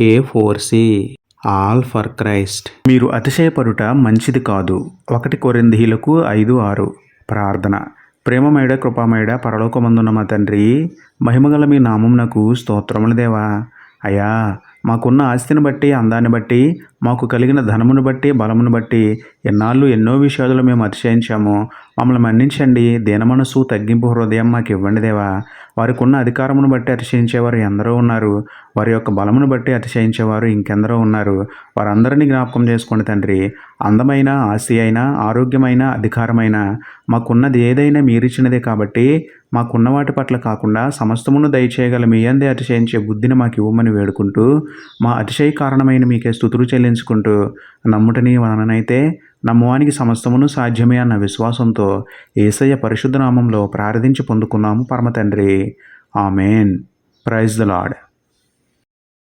A for C all for Christ మీరు అతిశయపడుట మంచిది కాదు. ఒకటి కొరిందీలకు ఐదు ఆరు. ప్రార్థన. ప్రేమమేడ కృపామేడ పరలోకమందున్న మా తండ్రి మహిమగల మీ నామంనకు స్తోత్రములు దేవా. అయ్యా మాకున్న ఆస్తిని బట్టి అందాన్ని బట్టి మాకు కలిగిన ధనమును బట్టి బలమును బట్టి ఎన్నాళ్ళు ఎన్నో విషయాలు మేము అతిశయించాము. మమ్మల్ని మన్నించండి. దీనమనసు తగ్గింపు హృదయం మాకు ఇవ్వండి దేవా. వారికి ఉన్న అధికారమును బట్టి అతిశయించేవారు ఎందరో ఉన్నారు. వారి యొక్క బలమును బట్టి అతిశయించేవారు ఇంకెందరో ఉన్నారు. వారందరినీ జ్ఞాపకం చేసుకోండి తండ్రి అందమైన ఆస్తి అయినా ఆరోగ్యమైన అధికారమైన మాకున్నది ఏదైనా మీరిచ్చినదే కాబట్టి మాకున్న వాటి పట్ల కాకుండా సమస్తమును దయచేయగల మీ అందే అతిశయించే బుద్ధిని మాకు ఇవ్వమని వేడుకుంటూ మా అతిశయ కారణమైన మీకే స్థుతులు చెల్లించుకుంటూ నమ్ముటని వలననైతే నమ్మువానికి సమస్తమును సాధ్యమే అన్న విశ్వాసంతో ఏసయ్య పరిశుద్ధ నామంలో ప్రార్థించి పొందుకున్నాము పరమ తండ్రి ఆమెన్. Praise the lord